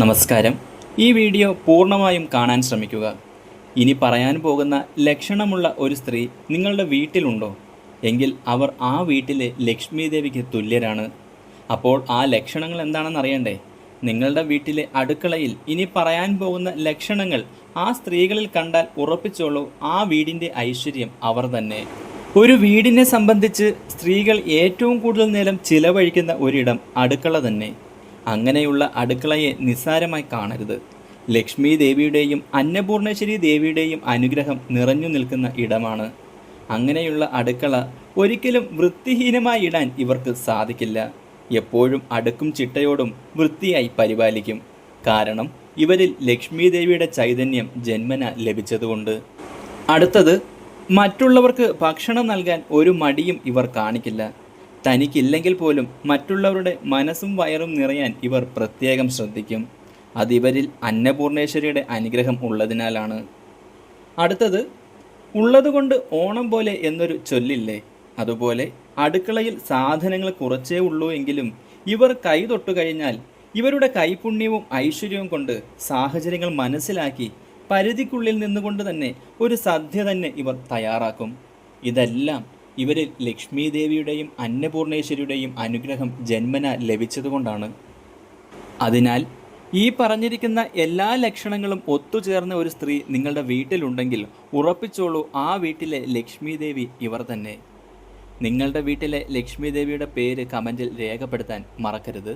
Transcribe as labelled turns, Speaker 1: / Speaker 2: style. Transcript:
Speaker 1: നമസ്കാരം. ഈ വീഡിയോ പൂർണമായും കാണാൻ ശ്രമിക്കുക. ഇനി പറയാൻ പോകുന്ന ലക്ഷണമുള്ള ഒരു സ്ത്രീ നിങ്ങളുടെ വീട്ടിലുണ്ടോ? എങ്കിൽ അവർ ആ വീട്ടിലെ ലക്ഷ്മി ദേവിക്ക് തുല്യരാണ്. അപ്പോൾ ആ ലക്ഷണങ്ങൾ എന്താണെന്ന് അറിയണ്ടേ? നിങ്ങളുടെ വീട്ടിലെ അടുക്കളയിൽ ഇനി പറയാൻ പോകുന്ന ലക്ഷണങ്ങൾ ആ സ്ത്രീകളിൽ കണ്ടാൽ ഉറപ്പിച്ചോളൂ ആ വീടിന്റെ ഐശ്വര്യം അവർ തന്നെ. ഒരു വീടിനെ സംബന്ധിച്ച് സ്ത്രീകൾ ഏറ്റവും കൂടുതൽ നേരം ചിലവഴിക്കുന്ന ഒരിടം അടുക്കള തന്നെ. അങ്ങനെയുള്ള അടുക്കളയെ നിസ്സാരമായി കാണരുത്. ലക്ഷ്മി ദേവിയുടെയും അന്നപൂർണേശ്വരി ദേവിയുടെയും അനുഗ്രഹം നിറഞ്ഞു നിൽക്കുന്ന ഇടമാണ്. അങ്ങനെയുള്ള അടുക്കള ഒരിക്കലും വൃത്തിഹീനമായി ഇടാൻ ഇവർക്ക് സാധിക്കില്ല. എപ്പോഴും അടുക്കും ചിട്ടയോടും വൃത്തിയായി പരിപാലിക്കും. കാരണം ഇവരിൽ ലക്ഷ്മി ദേവിയുടെ ചൈതന്യം ജന്മന ലഭിച്ചതുകൊണ്ട്. അടുത്തത് മറ്റുള്ളവർക്ക് ഭക്ഷണം നൽകാൻ ഒരു മടിയും ഇവർ കാണിക്കില്ല. തനിക്കില്ലെങ്കിൽ പോലും മറ്റുള്ളവരുടെ മനസ്സും വയറും നിറയാൻ ഇവർ പ്രത്യേകം ശ്രദ്ധിക്കും. അതിവരിൽ അന്നപൂർണേശ്വരിയുടെ അനുഗ്രഹം ഉള്ളതിനാലാണ്. അടുത്തത് ഉള്ളതുകൊണ്ട് ഓണം പോലെ എന്നൊരു ചൊല്ലില്ലേ? അതുപോലെ അടുക്കളയിൽ സാധനങ്ങൾ കുറച്ചേ ഉള്ളൂ എങ്കിലും ഇവർ കൈ തൊട്ടു കഴിഞ്ഞാൽ ഇവരുടെ കൈപുണ്യവും ഐശ്വര്യവും കൊണ്ട് സാഹചര്യങ്ങൾ മനസ്സിലാക്കി പരിധിക്കുള്ളിൽ നിന്നുകൊണ്ട് തന്നെ ഒരു സദ്യ തന്നെ ഇവർ തയ്യാറാക്കും. ഇതെല്ലാം ഇവരിൽ ലക്ഷ്മി ദേവിയുടെയും അന്നപൂർണേശ്വരിയുടെയും അനുഗ്രഹം ജന്മന ലഭിച്ചതുകൊണ്ടാണ്. അതിനാൽ ഈ പറഞ്ഞിരിക്കുന്ന എല്ലാ ലക്ഷണങ്ങളും ഒത്തുചേർന്ന ഒരു സ്ത്രീ നിങ്ങളുടെ വീട്ടിലുണ്ടെങ്കിൽ ഉറപ്പിച്ചോളൂ ആ വീട്ടിലെ ലക്ഷ്മി ദേവി ഇവർ തന്നെ. നിങ്ങളുടെ വീട്ടിലെ ലക്ഷ്മി ദേവിയുടെ പേര് കമന്റിൽ രേഖപ്പെടുത്താൻ മറക്കരുത്.